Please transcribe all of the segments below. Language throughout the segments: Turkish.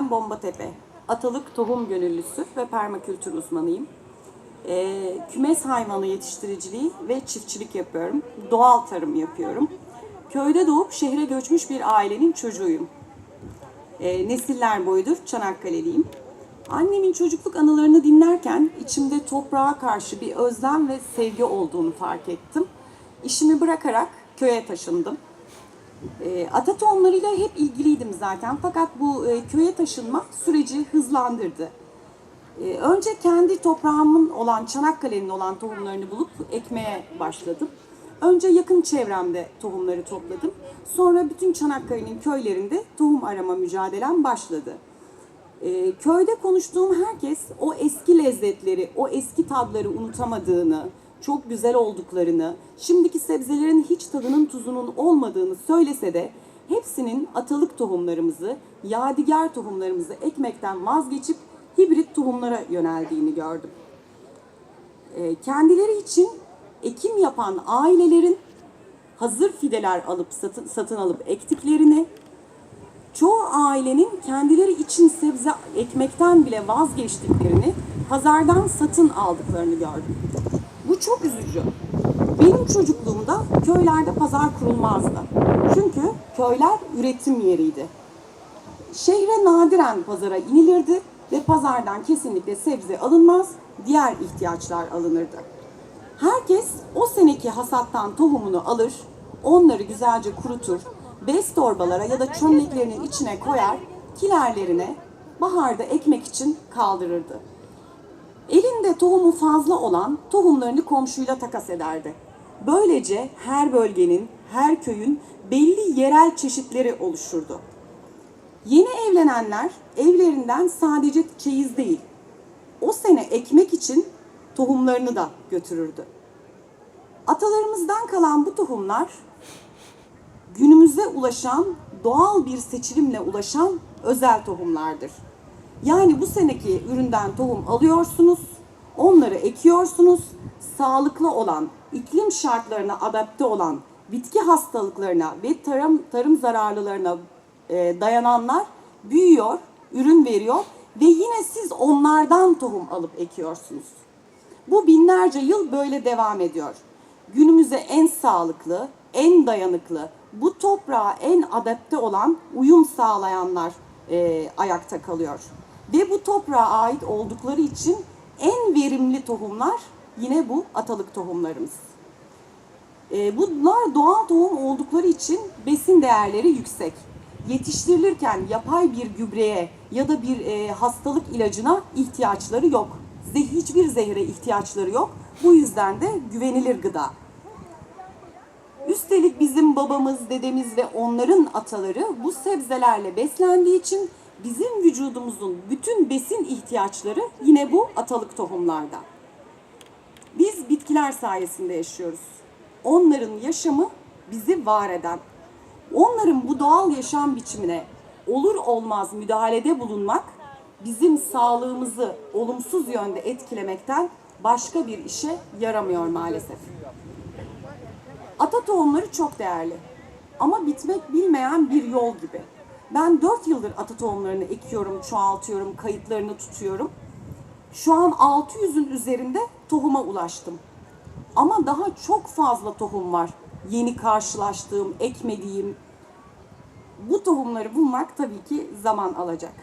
Ben Bombatepe. Atalık tohum gönüllüsü ve permakültür uzmanıyım. Ee, kümes hayvanı yetiştiriciliği ve çiftçilik yapıyorum. Doğal tarım yapıyorum. Köyde doğup şehre göçmüş bir ailenin çocuğuyum. Ee, nesiller boyudur Çanakkale'liyim. Annemin çocukluk anılarını dinlerken içimde toprağa karşı bir özlem ve sevgi olduğunu fark ettim. İşimi bırakarak köye taşındım. E, ata tohumlarıyla hep ilgiliydim zaten fakat bu e, köye taşınma süreci hızlandırdı. E, önce kendi toprağımın olan Çanakkale'nin olan tohumlarını bulup ekmeye başladım. Önce yakın çevremde tohumları topladım. Sonra bütün Çanakkale'nin köylerinde tohum arama mücadelem başladı. E, köyde konuştuğum herkes o eski lezzetleri, o eski tadları unutamadığını, çok güzel olduklarını, şimdiki sebzelerin hiç tadının tuzunun olmadığını söylese de hepsinin atalık tohumlarımızı, yadigar tohumlarımızı ekmekten vazgeçip hibrit tohumlara yöneldiğini gördüm. E, kendileri için ekim yapan ailelerin hazır fideler alıp satın, satın alıp ektiklerini, çoğu ailenin kendileri için sebze ekmekten bile vazgeçtiklerini pazardan satın aldıklarını gördüm. Çok üzücü. Benim çocukluğumda köylerde pazar kurulmazdı. Çünkü köyler üretim yeriydi. Şehre nadiren pazara inilirdi ve pazardan kesinlikle sebze alınmaz, diğer ihtiyaçlar alınırdı. Herkes o seneki hasattan tohumunu alır, onları güzelce kurutur, bez torbalara ya da çömleklerinin içine koyar, kilerlerine baharda ekmek için kaldırırdı. Elinde tohumu fazla olan tohumlarını komşuyla takas ederdi. Böylece her bölgenin, her köyün belli yerel çeşitleri oluşurdu. Yeni evlenenler evlerinden sadece çeyiz değil, o sene ekmek için tohumlarını da götürürdü. Atalarımızdan kalan bu tohumlar günümüze ulaşan, doğal bir seçilimle ulaşan özel tohumlardır. Yani bu seneki üründen tohum alıyorsunuz, onları ekiyorsunuz, sağlıklı olan, iklim şartlarına adapte olan, bitki hastalıklarına ve tarım tarım zararlılarına e, dayananlar büyüyor, ürün veriyor ve yine siz onlardan tohum alıp ekiyorsunuz. Bu binlerce yıl böyle devam ediyor. Günümüze en sağlıklı, en dayanıklı, bu toprağa en adapte olan, uyum sağlayanlar e, ayakta kalıyor. Ve bu toprağa ait oldukları için en verimli tohumlar yine bu atalık tohumlarımız. E, bunlar doğal tohum oldukları için besin değerleri yüksek. Yetiştirilirken yapay bir gübreye ya da bir e, hastalık ilacına ihtiyaçları yok. Hiçbir zehre ihtiyaçları yok. Bu yüzden de güvenilir gıda. Üstelik bizim babamız, dedemiz ve onların ataları bu sebzelerle beslendiği için bizim vücudumuzun bütün besin ihtiyaçları yine bu atalık tohumlarda. Biz bitkiler sayesinde yaşıyoruz. Onların yaşamı bizi var eden. Onların bu doğal yaşam biçimine olur olmaz müdahalede bulunmak bizim sağlığımızı olumsuz yönde etkilemekten başka bir işe yaramıyor maalesef. Ata tohumları çok değerli. Ama bitmek bilmeyen bir yol gibi. Ben 4 yıldır ata tohumlarını ekiyorum, çoğaltıyorum, kayıtlarını tutuyorum. Şu an 600'ün üzerinde tohuma ulaştım. Ama daha çok fazla tohum var. Yeni karşılaştığım, ekmediğim. Bu tohumları bulmak tabii ki zaman alacak.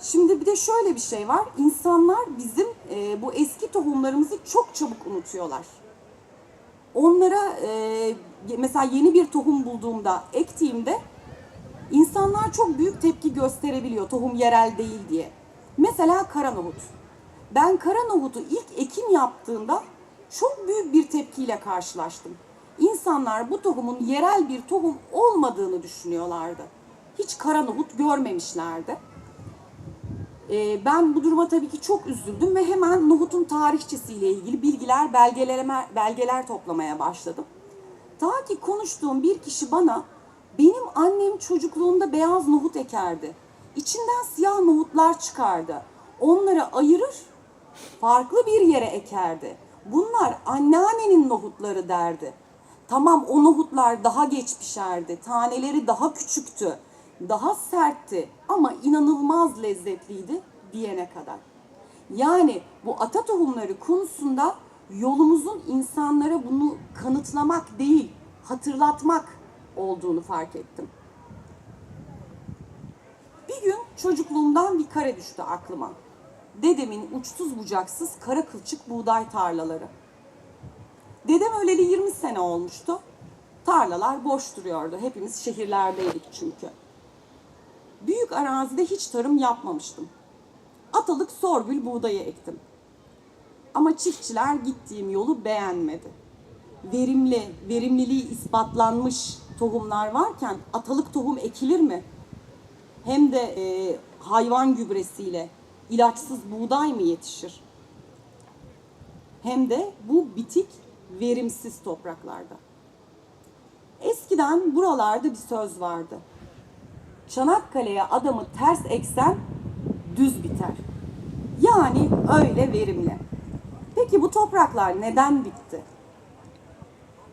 Şimdi bir de şöyle bir şey var. İnsanlar bizim e, bu eski tohumlarımızı çok çabuk unutuyorlar onlara e, mesela yeni bir tohum bulduğumda, ektiğimde insanlar çok büyük tepki gösterebiliyor tohum yerel değil diye. Mesela kara nohut. Ben kara nohutu ilk ekim yaptığımda çok büyük bir tepkiyle karşılaştım. İnsanlar bu tohumun yerel bir tohum olmadığını düşünüyorlardı. Hiç kara nohut görmemişlerdi. Ee, ben bu duruma tabii ki çok üzüldüm ve hemen nohutun tarihçesiyle ilgili bilgiler, belgeleme, belgeler toplamaya başladım. Ta ki konuştuğum bir kişi bana benim annem çocukluğunda beyaz nohut ekerdi. İçinden siyah nohutlar çıkardı. Onları ayırır, farklı bir yere ekerdi. Bunlar anneannenin nohutları derdi. Tamam o nohutlar daha geç pişerdi. Taneleri daha küçüktü. daha sertti ama inanılmaz lezzetliydi diyene kadar. Yani bu ata tohumları konusunda yolumuzun insanlara bunu kanıtlamak değil, hatırlatmak olduğunu fark ettim. Bir gün çocukluğumdan bir kare düştü aklıma. Dedemin uçsuz bucaksız kara kılçık buğday tarlaları. Dedem öleli 20 sene olmuştu. Tarlalar boş duruyordu. Hepimiz şehirlerdeydik çünkü. Büyük arazide hiç tarım yapmamıştım. Atalık sorgül buğdayı ektim. Ama çiftçiler gittiğim yolu beğenmedi. Verimli, verimliliği ispatlanmış tohumlar varken atalık tohum ekilir mi? Hem de e, hayvan gübresiyle ilaçsız buğday mı yetişir? Hem de bu bitik, verimsiz topraklarda. Eskiden buralarda bir söz vardı. Çanakkale'ye adamı ters eksen düz biter. Yani öyle verimli. Peki bu topraklar neden bitti?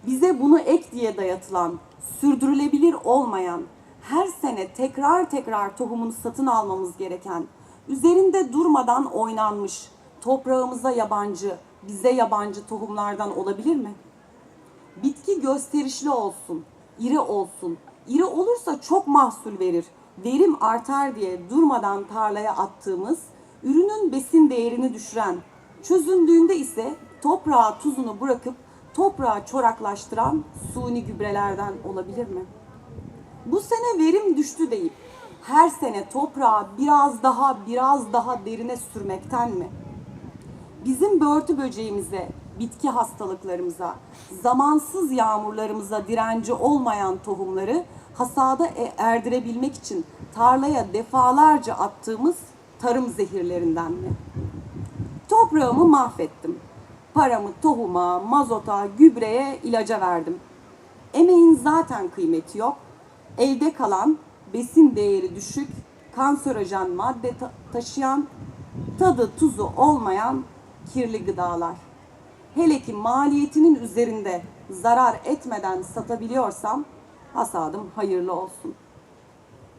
Bize bunu ek diye dayatılan, sürdürülebilir olmayan, her sene tekrar tekrar tohumunu satın almamız gereken, üzerinde durmadan oynanmış, toprağımıza yabancı, bize yabancı tohumlardan olabilir mi? Bitki gösterişli olsun, iri olsun. İri olursa çok mahsul verir, verim artar diye durmadan tarlaya attığımız, ürünün besin değerini düşüren, çözündüğünde ise toprağa tuzunu bırakıp toprağı çoraklaştıran suni gübrelerden olabilir mi? Bu sene verim düştü deyip her sene toprağı biraz daha biraz daha derine sürmekten mi? bizim börtü böceğimize, bitki hastalıklarımıza, zamansız yağmurlarımıza direnci olmayan tohumları hasada e- erdirebilmek için tarlaya defalarca attığımız tarım zehirlerinden mi? Toprağımı mahvettim. Paramı tohuma, mazota, gübreye, ilaca verdim. Emeğin zaten kıymeti yok. Elde kalan besin değeri düşük, kanserojen madde ta- taşıyan, tadı tuzu olmayan kirli gıdalar. Hele ki maliyetinin üzerinde zarar etmeden satabiliyorsam hasadım hayırlı olsun.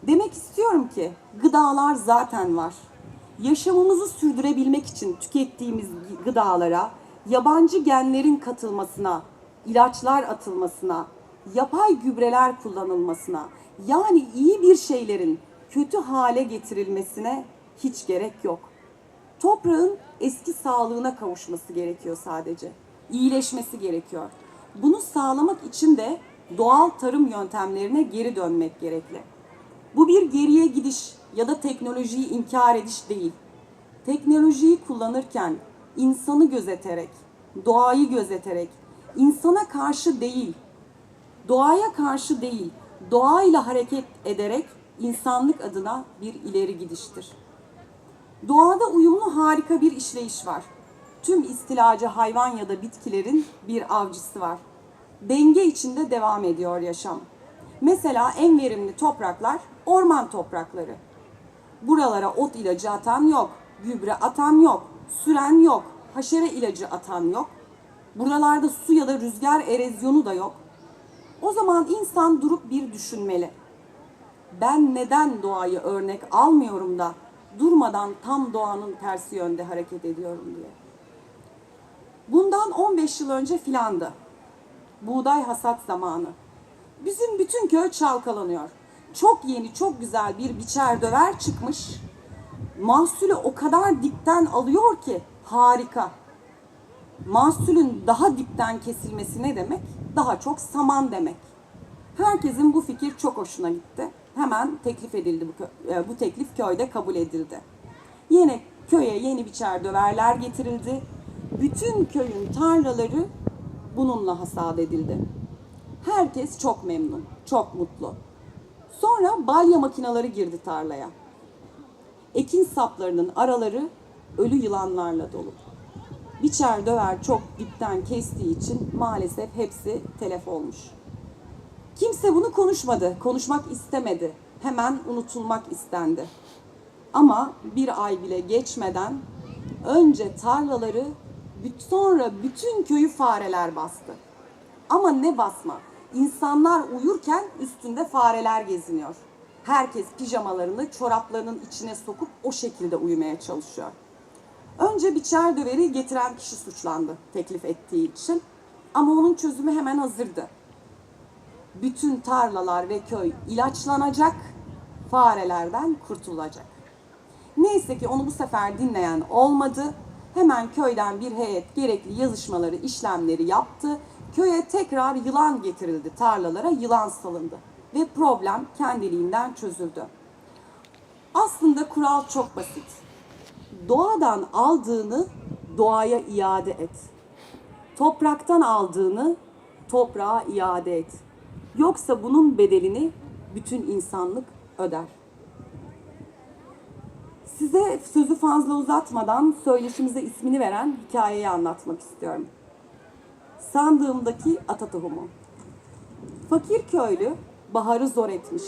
Demek istiyorum ki gıdalar zaten var. Yaşamımızı sürdürebilmek için tükettiğimiz gıdalara yabancı genlerin katılmasına, ilaçlar atılmasına, yapay gübreler kullanılmasına, yani iyi bir şeylerin kötü hale getirilmesine hiç gerek yok. Toprağın eski sağlığına kavuşması gerekiyor sadece. İyileşmesi gerekiyor. Bunu sağlamak için de doğal tarım yöntemlerine geri dönmek gerekli. Bu bir geriye gidiş ya da teknolojiyi inkar ediş değil. Teknolojiyi kullanırken insanı gözeterek, doğayı gözeterek, insana karşı değil, doğaya karşı değil, doğayla hareket ederek insanlık adına bir ileri gidiştir. Doğada uyumlu harika bir işleyiş var. Tüm istilacı hayvan ya da bitkilerin bir avcısı var. Denge içinde devam ediyor yaşam. Mesela en verimli topraklar orman toprakları. Buralara ot ilacı atan yok, gübre atan yok, süren yok, haşere ilacı atan yok. Buralarda su ya da rüzgar erozyonu da yok. O zaman insan durup bir düşünmeli. Ben neden doğayı örnek almıyorum da durmadan tam doğanın tersi yönde hareket ediyorum diye. Bundan 15 yıl önce filandı. Buğday hasat zamanı. Bizim bütün köy çalkalanıyor. Çok yeni, çok güzel bir biçer döver çıkmış. Mahsulü o kadar dipten alıyor ki harika. Mahsulün daha dipten kesilmesi ne demek? Daha çok saman demek. Herkesin bu fikir çok hoşuna gitti. Hemen teklif edildi bu, e, bu teklif köyde kabul edildi. Yine köye yeni biçer döverler getirildi. Bütün köyün tarlaları bununla hasat edildi. Herkes çok memnun, çok mutlu. Sonra balya makineleri girdi tarlaya. Ekin saplarının araları ölü yılanlarla dolu. Biçer döver çok dipten kestiği için maalesef hepsi telef olmuş. Kimse bunu konuşmadı, konuşmak istemedi. Hemen unutulmak istendi. Ama bir ay bile geçmeden önce tarlaları, sonra bütün köyü fareler bastı. Ama ne basma, insanlar uyurken üstünde fareler geziniyor. Herkes pijamalarını çoraplarının içine sokup o şekilde uyumaya çalışıyor. Önce biçer döveri getiren kişi suçlandı teklif ettiği için. Ama onun çözümü hemen hazırdı. Bütün tarlalar ve köy ilaçlanacak, farelerden kurtulacak. Neyse ki onu bu sefer dinleyen olmadı. Hemen köyden bir heyet gerekli yazışmaları, işlemleri yaptı. Köye tekrar yılan getirildi, tarlalara yılan salındı. Ve problem kendiliğinden çözüldü. Aslında kural çok basit. Doğadan aldığını doğaya iade et. Topraktan aldığını toprağa iade et. Yoksa bunun bedelini bütün insanlık öder. Size sözü fazla uzatmadan söyleşimize ismini veren hikayeyi anlatmak istiyorum. Sandığımdaki ata tohumu. Fakir köylü baharı zor etmiş.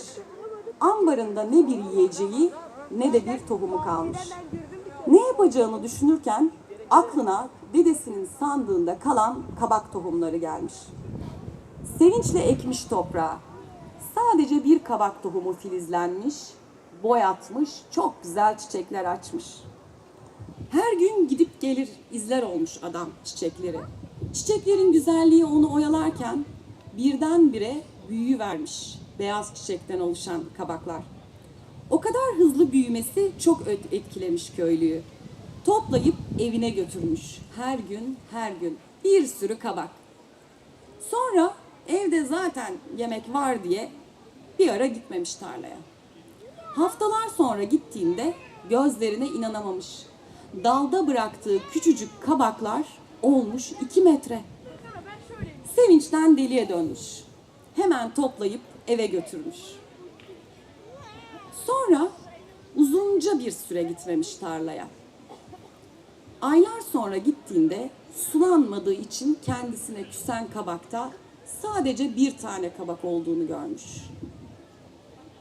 Ambarında ne bir yiyeceği ne de bir tohumu kalmış. Ne yapacağını düşünürken aklına dedesinin sandığında kalan kabak tohumları gelmiş. Sevinçle ekmiş toprağa. Sadece bir kabak tohumu filizlenmiş, boyatmış, çok güzel çiçekler açmış. Her gün gidip gelir izler olmuş adam çiçekleri. Çiçeklerin güzelliği onu oyalarken birdenbire büyüyü vermiş beyaz çiçekten oluşan kabaklar. O kadar hızlı büyümesi çok et- etkilemiş köylüyü. Toplayıp evine götürmüş. Her gün, her gün bir sürü kabak. Sonra evde zaten yemek var diye bir ara gitmemiş tarlaya. Haftalar sonra gittiğinde gözlerine inanamamış. Dalda bıraktığı küçücük kabaklar olmuş iki metre. Sevinçten deliye dönmüş. Hemen toplayıp eve götürmüş. Sonra uzunca bir süre gitmemiş tarlaya. Aylar sonra gittiğinde sulanmadığı için kendisine küsen kabakta sadece bir tane kabak olduğunu görmüş.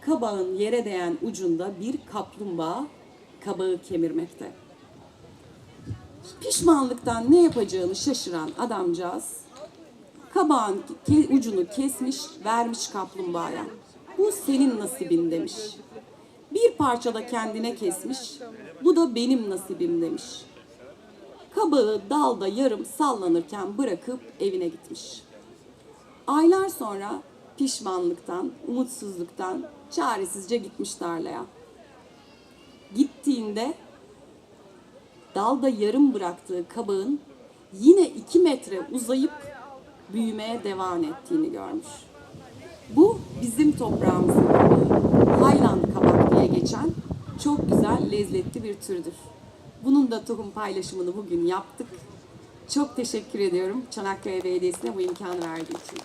Kabağın yere değen ucunda bir kaplumbağa kabağı kemirmekte. Pişmanlıktan ne yapacağını şaşıran adamcağız kabağın ke- ucunu kesmiş, vermiş kaplumbağaya. Bu senin nasibin demiş. Bir parça da kendine kesmiş. Bu da benim nasibim demiş. Kabağı dalda yarım sallanırken bırakıp evine gitmiş. Aylar sonra pişmanlıktan, umutsuzluktan çaresizce gitmiş tarlaya. Gittiğinde dalda yarım bıraktığı kabağın yine iki metre uzayıp büyümeye devam ettiğini görmüş. Bu bizim toprağımızın. Highland kabak diye geçen çok güzel, lezzetli bir türdür. Bunun da tohum paylaşımını bugün yaptık. Çok teşekkür ediyorum Çanakkale Belediyesi'ne bu imkanı verdiği için.